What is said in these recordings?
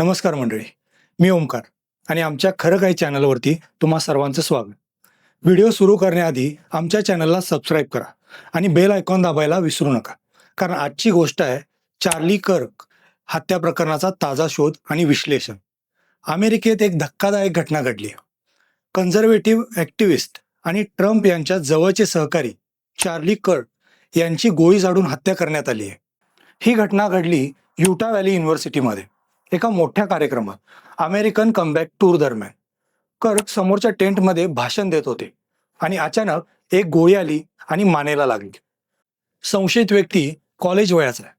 नमस्कार मंडळी मी ओमकार आणि आमच्या खरं काही चॅनलवरती तुम्हा सर्वांचं स्वागत. व्हिडिओ सुरू करण्याआधी आमच्या चॅनलला सबस्क्राईब करा आणि बेल आयकॉन दाबायला विसरू नका. कारण आजची गोष्ट आहे चार्ली कर्क हत्या प्रकरणाचा ताजा शोध आणि विश्लेषण. अमेरिकेत एक धक्कादायक घटना घडली कन्झर्वेटिव्ह ॲक्टिव्हिस्ट आणि ट्रम्प यांच्या जवळचे सहकारी चार्ली कर्क यांची गोळी झाडून हत्या करण्यात आली आहे. ही घटना घडली युटा व्हॅली युनिव्हर्सिटीमध्ये. एका मोठ्या कार्यक्रमात अमेरिकन कमबॅक टूर दरम्यान कर्क समोरच्या टेंटमध्ये भाषण देत होते आणि अचानक एक गोळी आली आणि मानेला लागली. संशयित व्यक्ती कॉलेज वयाचा आहे.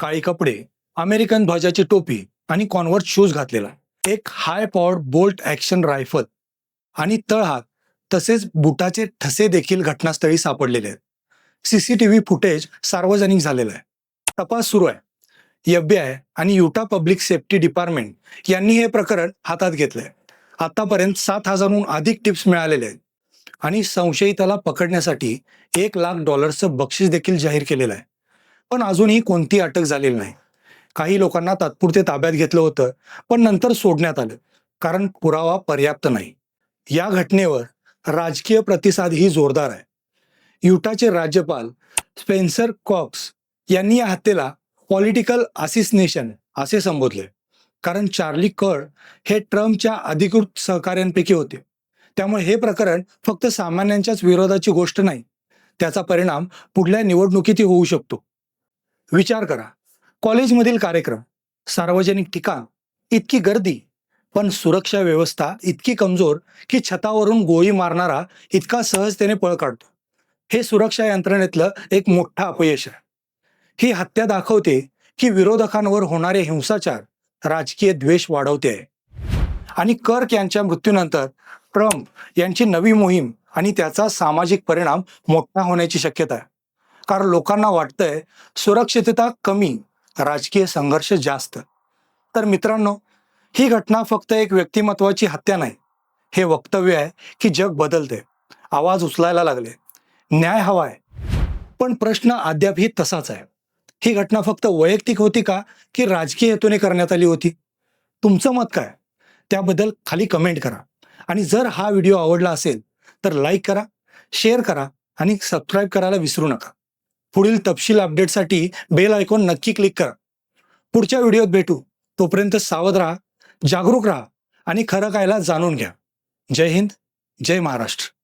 काळी कपडे अमेरिकन ध्वजाची टोपी आणि कॉन्वर्ट शूज घातलेला. एक high power bolt action rifle आणि तळहात तसेच बुटाचे ठसे देखील घटनास्थळी सापडलेले आहेत. सीसीटीव्ही फुटेज सार्वजनिक झालेलं आहे. तपास सुरू आहे. एफबीआय आणि युटा पब्लिक सेफ्टी डिपार्टमेंट यांनी हे प्रकरण हातात घेतलंय. आतापर्यंत सात हजारहून अधिक टिप्स मिळालेले आहेत. आणि संशयिताला पकडण्यासाठी एक लाख डॉलर्सचं बक्षीस देखील जाहीर केलेलं आहे. पण अजूनही कोणती अटक झालेली नाही. काही लोकांना तात्पुरते ताब्यात घेतलं होतं पण नंतर सोडण्यात आलं कारण पुरावा पर्याप्त नाही. या घटनेवर राजकीय प्रतिसादही जोरदार आहे. युटाचे राज्यपाल स्पेन्सर कॉक्स यांनी या हत्येला पॉलिटिकल असिसनेशन असे संबोधले. कारण चार्ली कळ हे ट्रम्पच्या अधिकृत सहकाऱ्यांपैकी होते. त्यामुळे हे प्रकरण फक्त सामान्यांच्याच विरोधाची गोष्ट नाही. त्याचा परिणाम पुढल्या निवडणुकीतही होऊ शकतो. विचार करा. कॉलेजमधील कार्यक्रम सार्वजनिक ठिकाण इतकी गर्दी पण सुरक्षा व्यवस्था इतकी कमजोर की छतावरून गोळी मारणारा इतका सहजतेने पळ काढतो. हे सुरक्षा यंत्रणेतलं एक मोठं अपयश आहे. ही हत्या दाखवते की विरोधकांवर होणारे हिंसाचार राजकीय द्वेष वाढवते. आणि कर्क यांच्या मृत्यूनंतर ट्रम्प यांची नवी मोहीम आणि त्याचा सामाजिक परिणाम मोठा होण्याची शक्यता आहे. कारण लोकांना वाटतंय सुरक्षितता कमी राजकीय संघर्ष जास्त. तर मित्रांनो ही घटना फक्त एक व्यक्तिमत्वाची हत्या नाही. हे वक्तव्य आहे की जग बदलते आवाज उचलायला लागले. न्याय हवाय. पण प्रश्न अद्यापही तसाच आहे. ही घटना फक्त वैयक्तिक होती का की राजकीय हेतूने करण्यात आली होती? तुमचं मत काय? त्याबद्दल खाली कमेंट करा. आणि जर हा व्हिडिओ आवडला असेल तर लाईक करा शेअर करा आणि सबस्क्राईब करायला विसरू नका. पुढील तपशील अपडेटसाठी बेल आयकॉन नक्की क्लिक करा. पुढच्या व्हिडिओत भेटू. तोपर्यंत सावध राहा जागरूक राहा आणि खरं कायला जाणून घ्या. जय हिंद जय महाराष्ट्र.